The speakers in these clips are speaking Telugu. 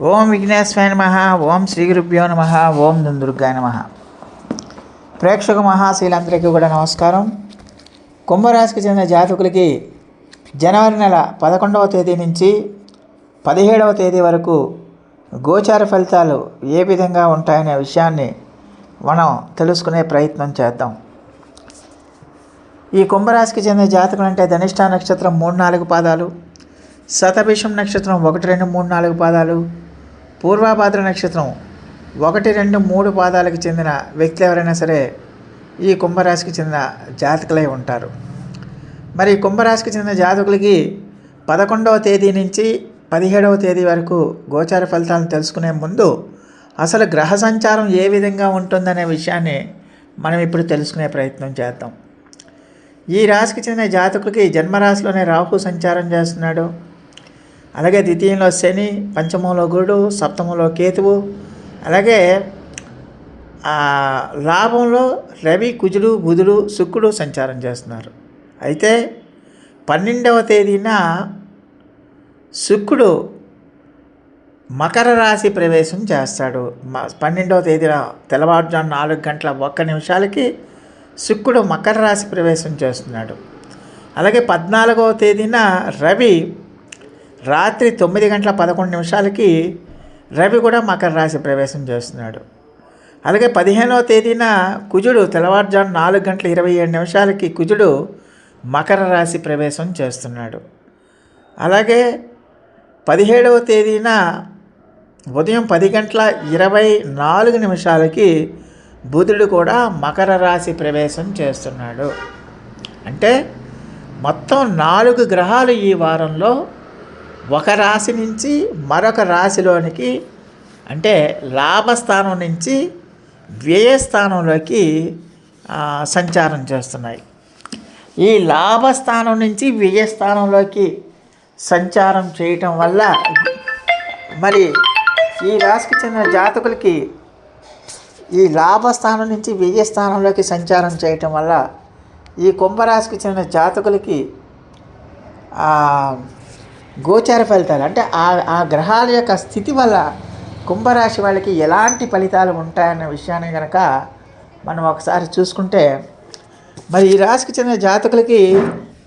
ఓం విఘ్నేశ్వరాయ నమ ఓం శ్రీ గురుభ్యో నమ ఓం దుందుర్గాయ నమ. ప్రేక్షక మహాశీలందరికీ కూడా నమస్కారం. కుంభరాశికి చెందిన జాతకులకి జనవరి నెల పదకొండవ తేదీ నుంచి పదిహేడవ తేదీ వరకు గోచార ఫలితాలు ఏ విధంగా ఉంటాయనే విషయాన్ని మనం తెలుసుకునే ప్రయత్నం చేద్దాం. ఈ కుంభరాశికి చెందిన జాతకులు అంటే ధనిష్ట నక్షత్రం మూడు నాలుగు పాదాలు శతభిషం నక్షత్రం ఒకటి రెండు మూడు నాలుగు పాదాలు పూర్వాభాద్ర నక్షత్రం ఒకటి రెండు మూడు పాదాలకు చెందిన వ్యక్తులు ఎవరైనా సరే ఈ కుంభరాశికి చెందిన జాతకులై ఉంటారు. మరి కుంభరాశికి చెందిన జాతకులకి పదకొండవ తేదీ నుంచి పదిహేడవ తేదీ వరకు గోచార ఫలితాలను తెలుసుకునే ముందు అసలు గ్రహ సంచారం ఏ విధంగా ఉంటుందనే విషయాన్ని మనం ఇప్పుడు తెలుసుకునే ప్రయత్నం చేద్దాం. ఈ రాశికి చెందిన జాతకులకి జన్మరాశిలోనే రాహు సంచారం చేస్తున్నాడు. అలాగే ద్వితీయంలో శని పంచమంలో గురుడు సప్తమంలో కేతువు. అలాగే లాభంలో రవి కుజుడు బుధుడు శుక్రుడు సంచారం చేస్తున్నారు. అయితే పన్నెండవ తేదీన శుక్రుడు మకర రాశి ప్రవేశం చేస్తాడు. పన్నెండవ తేదీన తెల్లవారుజాము నాలుగు గంటల ఒక్క నిమిషాలకి శుక్రుడు మకర రాశి ప్రవేశం చేస్తున్నాడు. అలాగే పద్నాలుగవ తేదీన రవి రాత్రి తొమ్మిది గంటల పదకొండు నిమిషాలకి రవి కూడా మకర రాశి ప్రవేశం చేస్తున్నాడు. అలాగే పదిహేనవ తేదీన కుజుడు తెల్లవారుజాము నాలుగు గంటల ఇరవై ఏడు నిమిషాలకి కుజుడు మకర రాశి ప్రవేశం చేస్తున్నాడు. అలాగే పదిహేడవ తేదీన ఉదయం పది గంటల ఇరవై నాలుగు నిమిషాలకి బుధుడు కూడా మకర రాశి ప్రవేశం చేస్తున్నాడు. అంటే మొత్తం నాలుగు గ్రహాలు ఈ వారంలో ఒక రాశి నుంచి మరొక రాశిలోనికి అంటే లాభస్థానం నుంచి వ్యయస్థానంలోకి సంచారం చేస్తున్నాయి. ఈ లాభస్థానం నుంచి వ్యయస్థానంలోకి సంచారం చేయటం వల్ల మరి ఈ రాశికి చెందిన జాతకులకి ఈ లాభస్థానం నుంచి వ్యయస్థానంలోకి సంచారం చేయటం వల్ల ఈ కుంభరాశికి చెందిన జాతకులకి గోచార ఫలితాలు. అంటే ఆ ఆ గ్రహాల యొక్క స్థితి వల్ల కుంభరాశి వాళ్ళకి ఎలాంటి ఫలితాలు ఉంటాయన్న విషయాన్ని కనుక మనం ఒకసారి చూసుకుంటే మరి ఈ రాశికి చెందిన జాతకులకి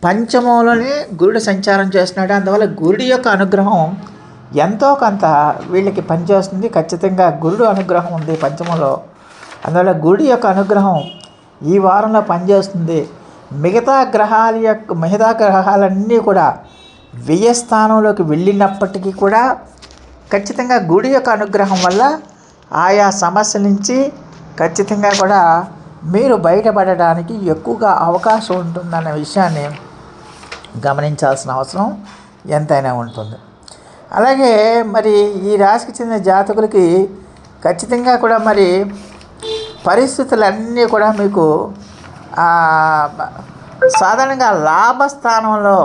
పంచమంలోనే గురుడు సంచారం చేస్తున్నాడు. అందువల్ల గురుడి యొక్క అనుగ్రహం ఎంతో కొంత వీళ్ళకి పనిచేస్తుంది. ఖచ్చితంగా గురుడు అనుగ్రహం ఉంది పంచమంలో. అందువల్ల గురుడి యొక్క అనుగ్రహం ఈ వారంలో పనిచేస్తుంది. మిగతా గ్రహాల యొక్క మిగతా గ్రహాలన్నీ కూడా వ్యయస్థానంలోకి వెళ్ళినప్పటికీ కూడా ఖచ్చితంగా గుడి యొక్క అనుగ్రహం వల్ల ఆయా సమస్య నుంచి ఖచ్చితంగా కూడా మీరు బయటపడడానికి ఎక్కువగా అవకాశం ఉంటుందన్న విషయాన్ని గమనించాల్సిన అవసరం ఎంతైనా ఉంటుంది. అలాగే మరి ఈ రాశికి చెందిన జాతకులకి ఖచ్చితంగా కూడా మరి పరిస్థితులన్నీ కూడా మీకు సాధారణంగా లాభస్థానంలో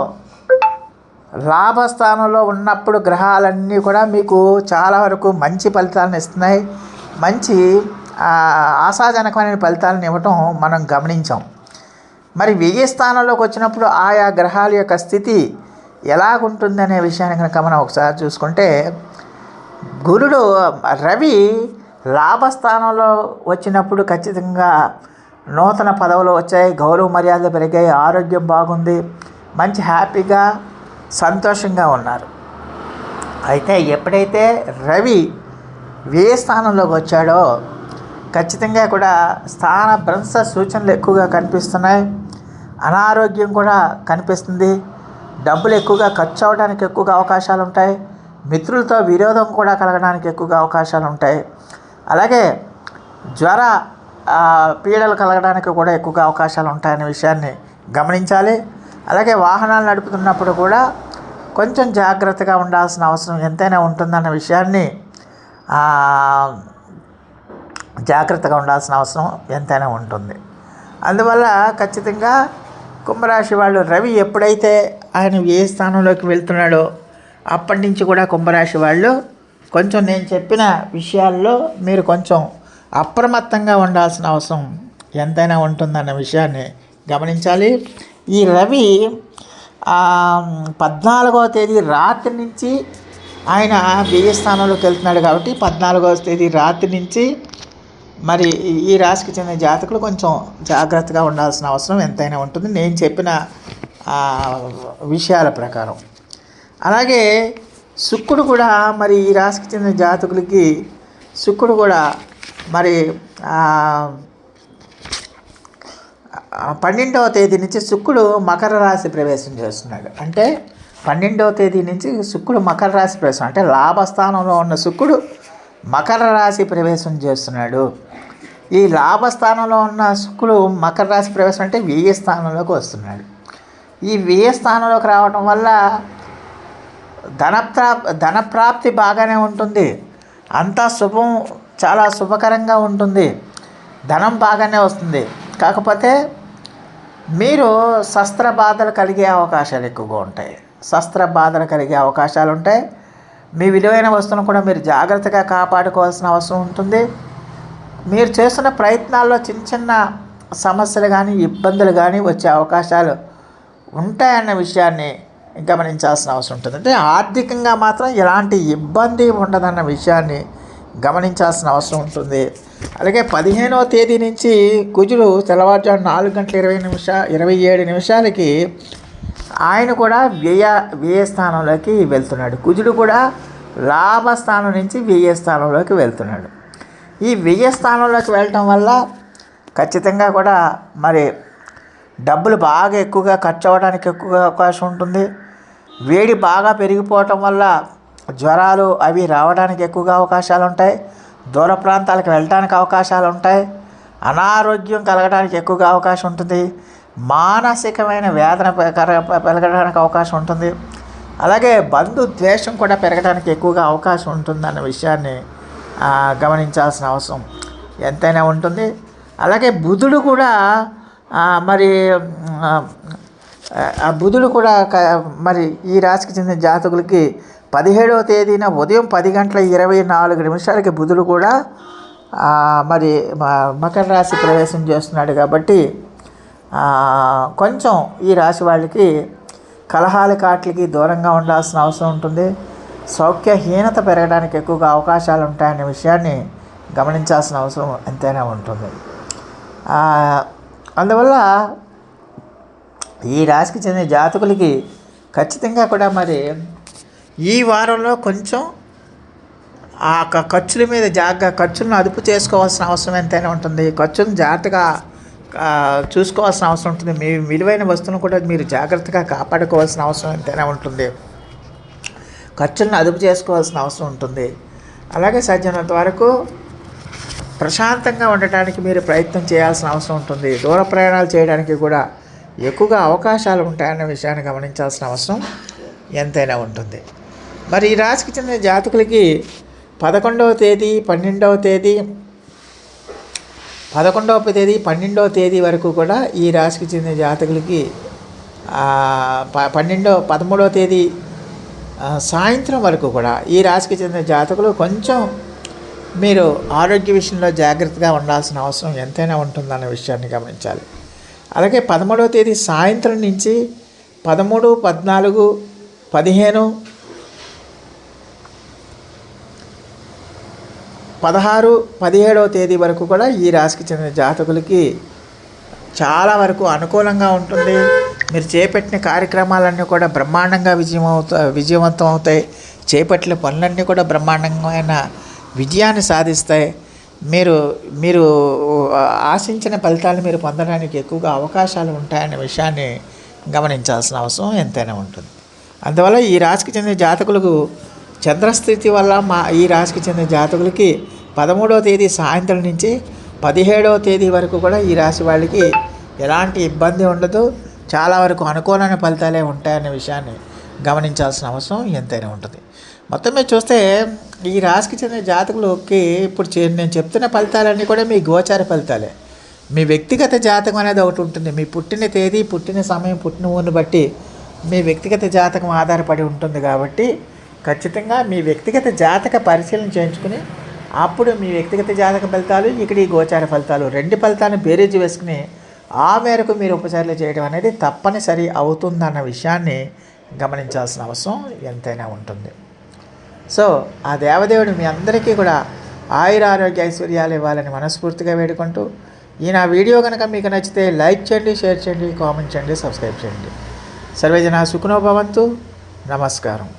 లాభస్థానంలో ఉన్నప్పుడు గ్రహాలన్నీ కూడా మీకు చాలా వరకు మంచి ఫలితాలను ఇస్తున్నాయి. మంచి ఆశాజనకమైన ఫలితాలను ఇవ్వటం మనం గమనించాం. మరి వెయ్యి స్థానంలోకి వచ్చినప్పుడు ఆయా గ్రహాల యొక్క స్థితి ఎలాగుంటుందనే విషయాన్ని కనుక మనం ఒకసారి చూసుకుంటే గురుడు రవి లాభస్థానంలో వచ్చినప్పుడు ఖచ్చితంగా నూతన పదవులు వచ్చాయి. గౌరవ మర్యాదలు పెరిగాయి. ఆరోగ్యం బాగుంది. మంచి హ్యాపీగా సంతోషంగా ఉన్నారు. అయితే ఎప్పుడైతే రవి వ్యయ స్థానంలోకి వచ్చాడో ఖచ్చితంగా కూడా స్థాన భ్రంశ సూచనలు ఎక్కువగా కనిపిస్తున్నాయి. అనారోగ్యం కూడా కనిపిస్తుంది. డబ్బులు ఎక్కువగా ఖర్చు అవడానికి ఎక్కువగా అవకాశాలు ఉంటాయి. మిత్రులతో విరోధం కూడా కలగడానికి ఎక్కువగా అవకాశాలు ఉంటాయి. అలాగే జ్వర పీడలు కలగడానికి కూడా ఎక్కువగా అవకాశాలు ఉంటాయనే విషయాన్ని గమనించాలి. అలాగే వాహనాలు నడుపుతున్నప్పుడు కూడా కొంచెం జాగ్రత్తగా ఉండాల్సిన అవసరం ఎంతైనా ఉంటుందన్న విషయాన్ని జాగ్రత్తగా ఉండాల్సిన అవసరం ఎంతైనా ఉంటుంది. అందువల్ల ఖచ్చితంగా కుంభరాశి వాళ్ళు రవి ఎప్పుడైతే ఆయన ఏ స్థానంలోకి వెళ్తున్నాడో అప్పటి నుంచి కూడా కుంభరాశి వాళ్ళు కొంచెం నేను చెప్పిన విషయాల్లో మీరు కొంచెం అప్రమత్తంగా ఉండాల్సిన అవసరం ఎంతైనా ఉంటుందన్న విషయాన్ని గమనించాలి. ఈ రవి పద్నాలుగో పద్నాలుగవ తేదీ రాత్రి నుంచి ఆయన వ్యయ స్థానంలోకి వెళ్తున్నాడు కాబట్టి పద్నాలుగవ తేదీ రాత్రి నుంచి మరి ఈ రాశికి చెందిన జాతకులు కొంచెం జాగ్రత్తగా ఉండాల్సిన అవసరం ఎంతైనా ఉంటుంది. నేను చెప్పిన విషయాల ప్రకారం. అలాగే శుక్రుడు కూడా మరి ఈ రాశికి చెందిన జాతకులకి శుక్రుడు కూడా మరి పన్నెండవ తేదీ నుంచి శుక్రుడు మకర రాశి ప్రవేశం చేస్తున్నాడు. అంటే పన్నెండవ తేదీ నుంచి శుక్రుడు మకర రాశి ప్రవేశం. అంటే లాభస్థానంలో ఉన్న శుక్రుడు మకర రాశి ప్రవేశం చేస్తున్నాడు. ఈ లాభస్థానంలో ఉన్న శుక్రుడు మకర రాశి ప్రవేశం అంటే వ్యయ స్థానంలోకి వస్తున్నాడు. ఈ వ్యయ స్థానంలోకి రావడం వల్ల ధనప్రా ధనప్రాప్తి బాగానే ఉంటుంది. అంతా శుభం చాలా శుభకరంగా ఉంటుంది. ధనం బాగానే వస్తుంది. కాకపోతే మీరు శస్త్ర బాధలు కలిగే అవకాశాలు ఎక్కువగా ఉంటాయి. శస్త్ర బాధలు కలిగే అవకాశాలు ఉంటాయి. మీ విలువైన వస్తువును కూడా మీరు జాగ్రత్తగా కాపాడుకోవాల్సిన అవసరం ఉంటుంది. మీరు చేస్తున్న ప్రయత్నాల్లో చిన్న చిన్న సమస్యలు కానీ ఇబ్బందులు కానీ వచ్చే అవకాశాలు ఉంటాయన్న విషయాన్ని గమనించాల్సిన అవసరం ఉంటుంది. అంటే ఆర్థికంగా మాత్రం ఎలాంటి ఇబ్బంది ఉండదన్న విషయాన్ని గమనించాల్సిన అవసరం ఉంటుంది. అలాగే పదిహేనవ తేదీ నుంచి కుజుడు తెల్లవారుజాము నాలుగు గంటల ఇరవై నిమిషా ఇరవై ఏడు నిమిషాలకి ఆయన కూడా వ్యయ వ్యయ స్థానంలోకి వెళ్తున్నాడు. కుజుడు కూడా లాభస్థానం నుంచి వ్యయ స్థానంలోకి వెళ్తున్నాడు. ఈ వ్యయ స్థానంలోకి వెళ్ళటం వల్ల ఖచ్చితంగా కూడా మరి డబ్బులు బాగా ఎక్కువగా ఖర్చు అవ్వడానికి ఎక్కువగా అవకాశం ఉంటుంది. వేడి బాగా పెరిగిపోవటం వల్ల జ్వరాలు అవి రావడానికి ఎక్కువగా అవకాశాలు ఉంటాయి దూర ప్రాంతాలకు వెళ్ళడానికి అవకాశాలు ఉంటాయి అనారోగ్యం కలగడానికి ఎక్కువగా అవకాశం ఉంటుంది మానసికమైన వేదన కర- పెరగడానికి అవకాశం ఉంటుంది అలాగే బంధు ద్వేషం కూడా పెరగడానికి ఎక్కువగా అవకాశం ఉంటుందన్న విషయాన్ని గమనించాల్సిన అవసరం ఎంతైనా ఉంటుంది. అలాగే బుధుడు కూడా మరి ఆ, బుధుడు కూడా మరి ఈ రాశికి చెందిన జాతకులకి పదిహేడవ తేదీన ఉదయం పది గంటల ఇరవై నాలుగు నిమిషాలకి బుధుడు కూడా మరి మకర రాశి ప్రవేశం చేస్తున్నాడు కాబట్టి కొంచెం ఈ రాశి వాళ్ళకి కలహాల కాట్లకి దూరంగా ఉండాల్సిన అవసరం ఉంటుంది. సౌఖ్యహీనత పెరగడానికి ఎక్కువగా అవకాశాలు ఉంటాయనే విషయాన్ని గమనించాల్సిన అవసరం ఎంతైనా ఉంటుంది. అందువల్ల ఈ రాశికి చెందిన జాతకులకి ఖచ్చితంగా కూడా మరి ఈ వారంలో కొంచెం ఆ యొక్క ఖర్చుల మీద జాగ్రత్త ఖర్చులను అదుపు చేసుకోవాల్సిన అవసరం ఎంతైనా ఉంటుంది. ఖర్చులను జాగ్రత్తగా చూసుకోవాల్సిన అవసరం ఉంటుంది. మీ విలువైన వస్తువును కూడా మీరు జాగ్రత్తగా కాపాడుకోవాల్సిన అవసరం ఎంతైనా ఉంటుంది. ఖర్చులను అదుపు చేసుకోవాల్సిన అవసరం ఉంటుంది. అలాగే సాధ్యమైనంత వరకు ప్రశాంతంగా ఉండటానికి మీరు ప్రయత్నం చేయాల్సిన అవసరం ఉంటుంది. దూర ప్రయాణాలు చేయడానికి కూడా ఎక్కువగా అవకాశాలు ఉంటాయన్న విషయాన్ని గమనించాల్సిన అవసరం ఎంతైనా ఉంటుంది. మరి ఈ రాశికి చెందిన జాతకులకి పదకొండవ తేదీ పన్నెండవ తేదీ పదకొండవ తేదీ పన్నెండవ తేదీ వరకు కూడా ఈ రాశికి చెందిన జాతకులకి ప- పన్నెండవ పదమూడవ తేదీ సాయంత్రం వరకు కూడా ఈ రాశికి చెందిన జాతకులు కొంచెం మీరు ఆరోగ్య విషయంలో జాగ్రత్తగా ఉండాల్సిన అవసరం ఎంతైనా ఉంటుందన్న విషయాన్ని గమనించాలి. అలాగే పదమూడవ తేదీ సాయంత్రం నుంచి పదమూడు పద్నాలుగు పదిహేను పదహారు పదిహేడవ తేదీ వరకు కూడా ఈ రాశికి చెందిన జాతకులకి చాలా వరకు అనుకూలంగా ఉంటుంది. మీరు చేపట్టిన కార్యక్రమాలన్నీ కూడా బ్రహ్మాండంగా విజయం అవుతా విజయవంతం అవుతాయి. చేపట్టిన పనులన్నీ కూడా బ్రహ్మాండమైన విజయాన్ని సాధిస్తాయి. మీరు మీరు ఆశించిన ఫలితాలు మీరు పొందడానికి ఎక్కువగా అవకాశాలు ఉంటాయనే విషయాన్ని గమనించాల్సిన అవసరం ఎంతైనా ఉంటుంది. అందువల్ల ఈ రాశికి చెందిన జాతకులకు చంద్రస్థితి వల్ల మా ఈ రాశికి చెందిన జాతకులకి పదమూడవ తేదీ సాయంత్రం నుంచి పదిహేడవ తేదీ వరకు కూడా ఈ రాశి వాళ్ళకి ఎలాంటి ఇబ్బంది ఉండదు. చాలా వరకు అనుకూలమైన ఫలితాలే ఉంటాయనే విషయాన్ని గమనించాల్సిన అవసరం ఎంతైనా ఉంటుంది. మొత్తం మీద చూస్తే ఈ రాశికి చెందిన జాతకులకి ఇప్పుడు చే- నేను చెప్తున్న ఫలితాలన్నీ కూడా మీ గోచార ఫలితాలే. మీ వ్యక్తిగత జాతకం అనేది ఒకటి ఉంటుంది. మీ పుట్టిన తేదీ పుట్టిన సమయం పుట్టిన ఊరిని బట్టి మీ వ్యక్తిగత జాతకం ఆధారపడి ఉంటుంది కాబట్టి ఖచ్చితంగా మీ వ్యక్తిగత జాతక పరిశీలన చేయించుకుని అప్పుడు మీ వ్యక్తిగత జాతక ఫలితాలు ఇక్కడ ఈ గోచార ఫలితాలు రెండు ఫలితాలను బేరీజు వేసుకుని ఆ మేరకు మీరు ఉపచారాలు చేయడం అనేది తప్పనిసరి అవుతుందన్న విషయాన్ని గమనించాల్సిన అవసరం ఎంతైనా ఉంటుంది. సో ఆ దేవదేవుడు మీ అందరికీ కూడా ఆయుర ఆరోగ్య ఐశ్వర్యాలు ఇవ్వాలని మనస్ఫూర్తిగా వేడుకుంటూ ఈ నా వీడియో కనుక మీకు నచ్చితే లైక్ చేయండి షేర్ చేయండి కామెంట్ చేయండి సబ్స్క్రైబ్ చేయండి. సర్వేజన సుఖనోభవంతు నమస్కారం.